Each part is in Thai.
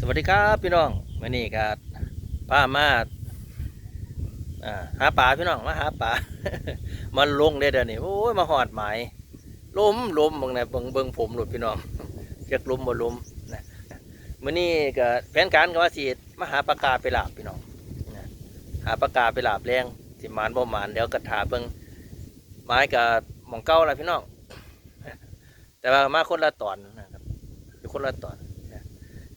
สวัสดีครับพี่น้องวันนี้ก็ป้ามาหาปลาพี่น้องมาหาปลามาลงได้เดี๋ยวนี้โอ้ยมาหอดหมายล้มล้มบางไหนเบิ่งเบิ่งผมหลุดพี่น้องจะล้มบ่ล้มนะมื้อนี้ก็แผนการก็ว่าสิมาหาปลากาไปลาบพี่น้องหาปลากาไปลาบแรงสิมานบ่มานเดี๋ยวก็ถาเบิ่งไม้กับหมองเก้าละพี่น้องแต่ว่ามาคนละตอนนะครับอยู่คนละตอน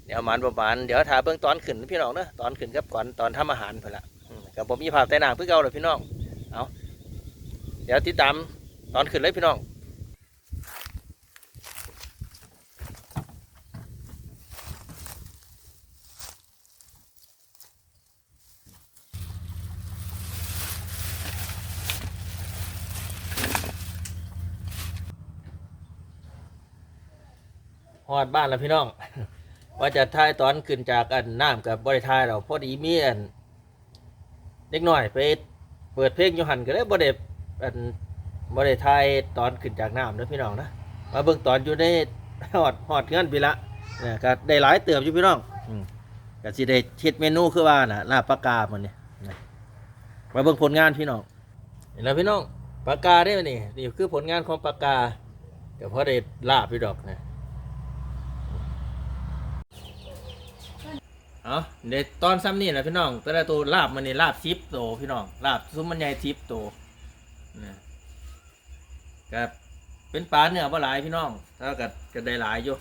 เดี๋ยวหมันประมาณเดี๋ยวถ่ายเบื้องตอนขึ้นพี่น้องเนอะตอนขึ้นกับก่อนตอนทำอาหารเพื่อละกับผมมีภาพแต่หนังเพื่อเก่าเลยพี่น้องเอาเดี๋ยวติดตามตอนขึ้นเลยพี่น้องฮอดบ้านแล้วพี่น้อง ว่าจะถ่ายตอนขึ้นจากอันน้ำกับบริทายเราพอดีมีอันเล็กน้อยไปเปิดเพลงอยู่หันก็ได้บริอันบริทายตอนขึ้นจากน้ำนะพี่น้องนะมาเบิ่งตอนอยู่ในหอดหอดเงินไปละเนี่ยก็ได้หลายเติบอยู่พี่น้องอืมก็สิได้เฮ็ดเมนูคือว่าน่ะลาบปลากามันนี่นะมาเบิ่งผลงานพี่น้องเห็นแล้วพี่น้องปลากาได้ไหมนี่นี่คือผลงานของปลากาเดี๋ยวพอได้ลาบพี่ดอกนะ เอาเดี๋ยวตอนซ้ำนี่นะพี่น้องแต่ละตัวลาบมันนี่ลาบชิปโตพี่น้องลาบซุ้มมันใหญ่ชิปโตนะก็เป็นปลาเนื้อปลาหลายพี่น้องถ้ากัดก็ได้หลายอยู่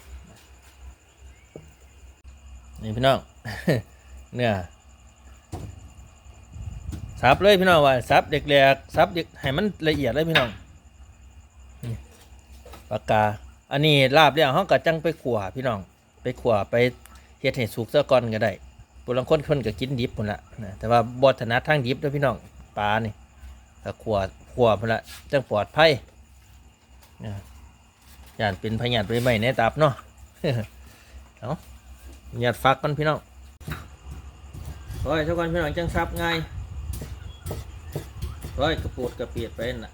นี่พี่น้องเนื้อสับเลยพี่น้องว่าสับเด็กแหลกสับเด็กให้มันละเอียดเลยพี่น้องนี่ปากกา อันนี้ลาบแล้วเขาก็จังไปขัวพี่น้อง ไปขัวไป เฮ็ดให้สุกซะก่อนก็ได้ปุลังคนคนก็กินดิบพุ่นละนะแต่ว่าบถนัดทางดิบเด้อพี่น้องปลานี่ถ้าขัวขัวพุ่นละจังปลอดภัยนะย่านเป็นพยาธิไปใหม่ในตับเนาะเอาหยาดฟักกันพี่น้องโอ้ยทุกคนพี่น้องจังซับง่ายโอ้ยกระปูดกระเปียดไปน่ะ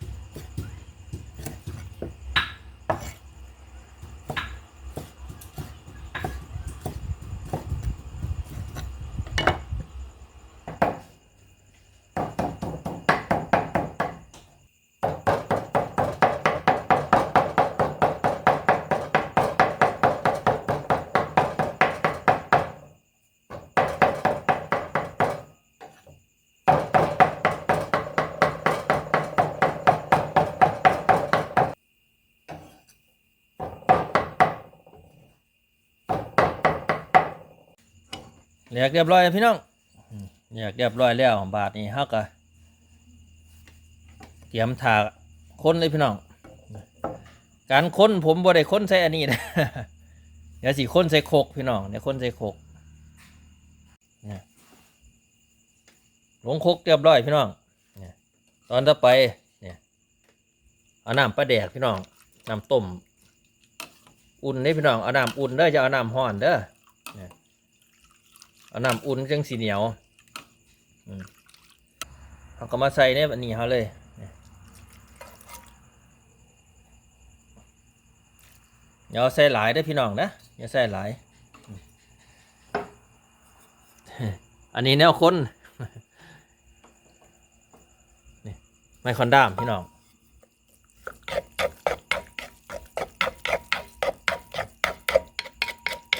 เรียกเรียบร้อยพี่น้องอืมเรียกเรียบร้อยแล้วบาทนี้เฮาก็เตรียมถาค้นเลยพี่น้อง การค้นผมบ่ได้ค้นใส่อันนี้นะเดี๋ยวสิค้นใส่โคกพี่น้องเดี๋ยวค้นใส่โคกนี่ลงโคกเรียบร้อยพี่น้องตอนต่อไปเนี่ยเอาน้ำปลาแดกพี่น้องน้ำต้ม อุ่นนี่พี่น้องเอาน้ำอุ่นเด้อจะเอาน้ำห้อนเด้อ เอาน้ำอุ่นจังสีเหนียวเอาก็มาใส่ในอันนี้เขาเลยอย่าเอาใส่หลายได้พี่น้องนะอย่าใส่หลาย อันนี้แนวคนนี่ไมคอนด้ามพี่น้อง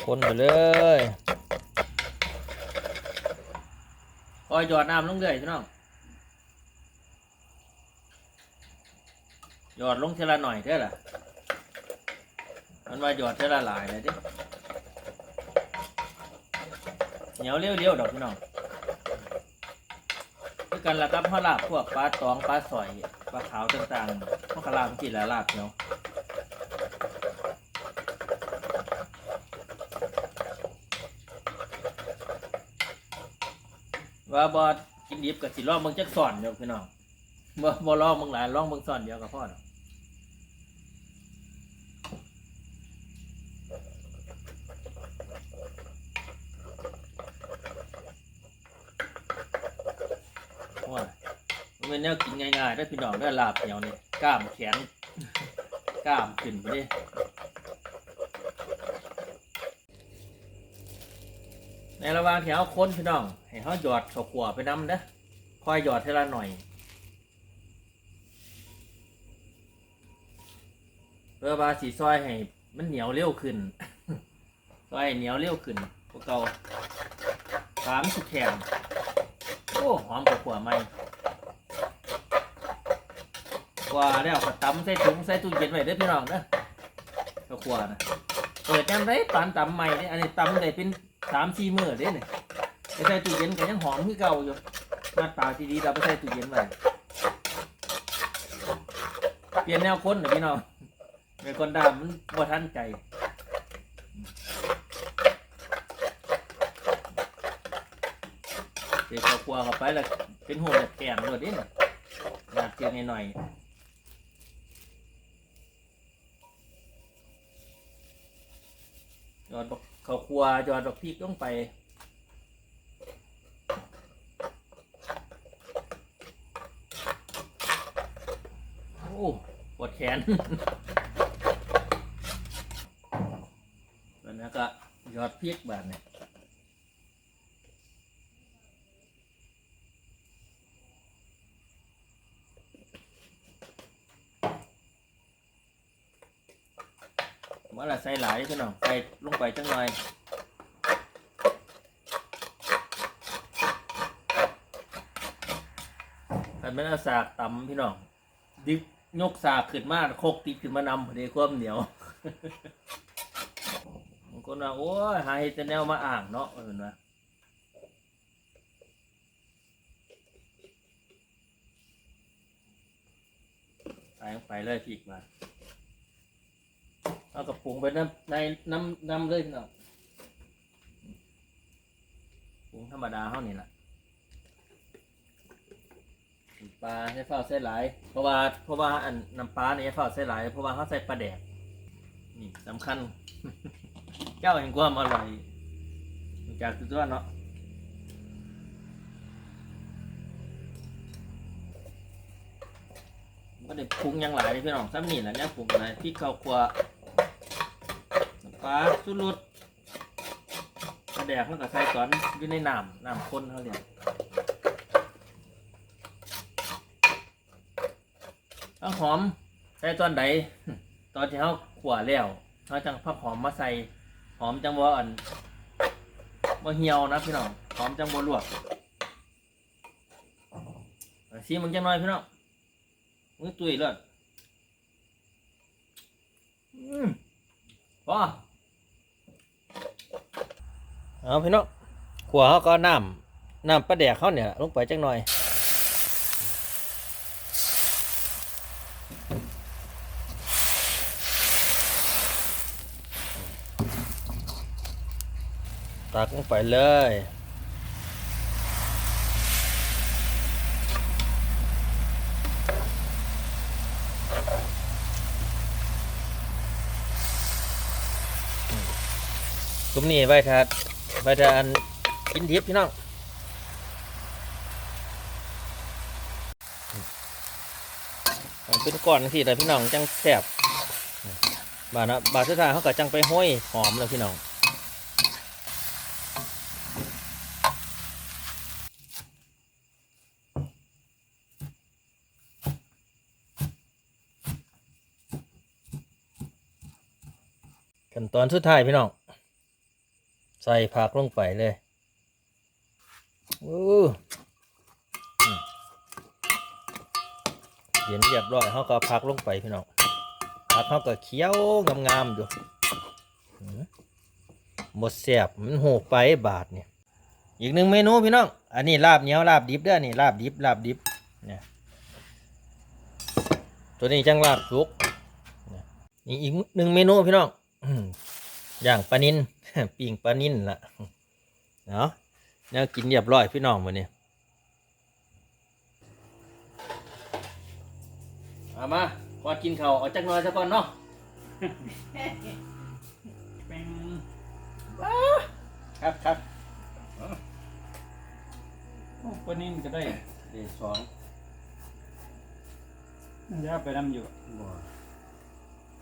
คนไปเลย คอยหยอดน้ำลงเรื่อยพี่น้องหยอดลงเทละหน่อยเท่าล่ะมันว่าหยอดเทละหลายเลยดิเหนียวเลี้ยวๆดอกพี่น้องคือกันละครับข้าวลาบพวกปลาตองปลาสอยปลาขาวต่างๆพวกขาวลาบกินละลาบเนียว ว่าบอกินดิบกับสิลองมึงจักสอนเดียวพี่น้องบ่บ่ลองมึงหลายลองมึงสอนเดียวกับพ่อดอกว่ามันเนแนวกินง่ายๆได้พี่น้องได้ลาบเหนียวนี่กล้ามแขนกล้ามขึ้นไปดิ ในระหว่างที่เฮาคนพี่น้อง ให้เฮาหยอดข้าวขัวไปนำเด้อคอยหยอดทีละหน่อย เพื่อว่าสีซอยให้มันเหนียวเร็วขึ้น ซอยเหนียวเร็วขึ้นพวกเก่าสามสิบแถมโอ้หอมกว่าขัวไหมกว่าแล้วก็ตำใส่ถุงใส่ตู้เย็นไว้เด้อพี่น้องเด้อข้าวขัวนะเปิดยังไงปานตำใหม่เนี่ยอันนี้ตำได้เป็น สามสี่มื้อเด้เนี่ยไปใส่ตู้เย็นก็ยังหอมคือเก่าอยู่มาตราที่ดีเราไปใส่ตู้เย็นไว้เปลี่ยนแนวคนนะพี่น้องเป็นคนดามันบ่ทันใจเด็กเขากลัวเข้าไปแล้วเป็นหัวแบบแกงเลยดิน่ะอยากเจอหน่อย ยอดบอกเขาครัวยอดดอกพริกลงไปโอ้ปวดแขนแล้วก็ยอดพริกแบบนี้ ว่าละใส่หลายพี่น้องใส่ลงไปจังหน่อยกันไม่เอาสากตำพี่น้องดิบยกสากขึ้นมาโคกติดขึ้นมานำพอดีความเหนียวบางคนว่าโอ้ยหาเห็ดแต่แนวมาอ่างเนาะเห็นไหมใส่ลงไปเลยพริกมา เอากระปุงไปน้ำในน้ำน้ำเลยพี่น้องปรุงธรรมดาเท่านี้แหละปลาใช้เฝ้าใส่หลาย เพราะว่าเพราะว่าอันน้ำปลาเนี่ยเฝ้าใส่หลาย เพราะว่าเขาใส่ปลาแดกนี่สำคัญ เจ้าแห่งความอร่อยจากตัวเนาะก็ได้ปรุงยังหลายพี่น้องซ้ำนี่แหละเนี่ยปรุงอะไรพริกข้าวคั่ว ปลาสุรุดกระแดกมันก็ใส่ตอนอยู่ในน้ำน้ำข้นเขาเนี่ยเอาหอมใส่ตอนใดตอนที่เขาขวแล้วเขาจังพักหอมมาใส่หอมจังบ่อันบ่เหี่ยวนะพี่น้องหอมจังบ่ลวกซีมึงจังน่อยพี่น้องมือตุยเลยอืมพอ เอาพี่น้องขัวเขาก็น้ำน้ำปลาแดกเขาเนี่ยลงไปจังหน่อยตักลงไปเลย ซุ้มนี่ไว้ทัดไว้ทัดอันกินทิพย์พี่น้องมันเป็นก้อนสิแต่พี่น้องจังแซ่บบาดนะบาดสุดท้ายเขาก็จังไปห้อยหอมแล้วพี่น้องขั้นตอนสุดท้ายพี่น้อง ใส่ผักลงไปเลยอู้อืมเย็นเรียบร้อยเขาก็เอาผักลงไปพี่น้องผักเขาก็เคี้ยวงามๆอยู่หมดแสบมันโหกไปบาทเนี่ยอีกหนึ่งเมนูพี่น้อง อันนี้ลาบเหนียวลาบดิบเด้อนี่ลาบดิบลาบดิบเนี่ยตัวนี้จังลาบสุกนี่อีกหนึ่งเมนูพี่น้องอย่างปลานิน ปิ่งปลานินละเนาะแนวกินเรียบร้อยพี่น้องวันนี้เอามาก่อนกินข้าวเอาจักหน่อยซะก่อนเนาะเป็นครับครับโอ้ปลานิ่นก็ได้เดี๋ยวสองย่าไปนำอยู่บ่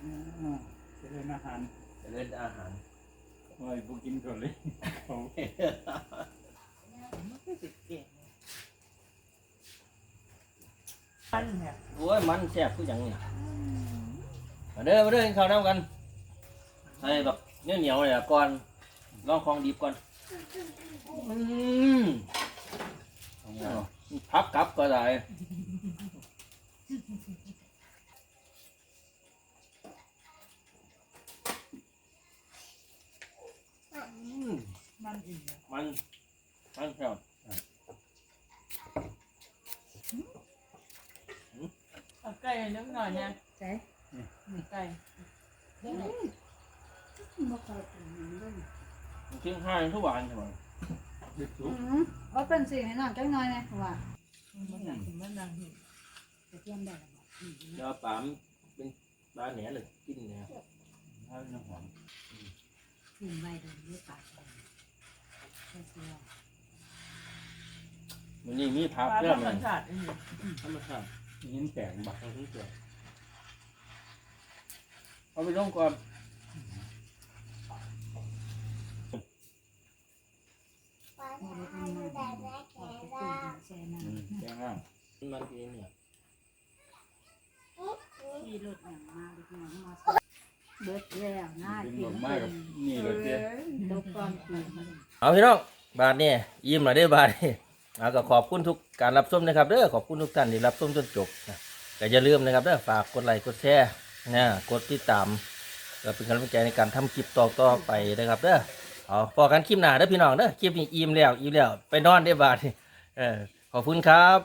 อืมจะเล่นอาหารจะเล่นอาหาร วาไอ้กินก่อนเลยขอเคมันก็สิเก่งอันเนี่โอ้ยมันแซ่บคือหยังนี่มาเด้อมาเด้อกินข้าวน้ำกันใส่แบบเนียวเหนียวเลยก่อนลองของดีบก่อนอืมพับกลับก็ได้ มันแซ่บเอาไก่นิดหน่อยเนี่ยใช่ไก่บ่ค่อยเป็นหยังเลยมันทิ้งให้ทุกวันใช่ไหมดึกสุอืกมเอาเป็นสิให้น้องจักหน่อยนะว่ามันดังมันดังหินจะเตรียมได้แล้วบ่อืมเดี๋ยวปลามนเป็นปลาแหนเลยกินเนี่ยถ้าน้ำหอม กินไว้เดี๋ยวนี้ปากแดงใช่สิว่า มันนี่มีผักปลาเรื่ธอรงรมมันชาติอีกธรรมชาติยินแตกบักทั้งที่เกิดเอาไปลงก่อนบ่ได้เป็นมาเอาไปตุ้มแช่น้อืมแกงอ่างมันกินเนี่ยำมีรถหยังมาเล็กน้อยมาเบิดแล้วน่าเป็นกิดนอกไม้กับนี่เลยเจ้ตกก่อนกินเอาพี่น้องบาทนี่ยิ้มหน่อยได้อบาทนี่ เอาก็ขอบคุณทุกการรับชมนะครับเด้อขอบคุณทุกท่านที่รับชมจนจบนะก็อย่าลืมนะครับเด้อฝากกดไลค์กดแชร์นะกดติดตามก็เป็นกำลังใจในการทำคลิปต่อๆไปนะครับเด้อเอาพอกันคลิปหน้าเด้อพี่น้องเด้อคลิปนี้อิ่มแล้วอิ่มแล้วไปนอนได้บาทนี่เออขอบคุณครับ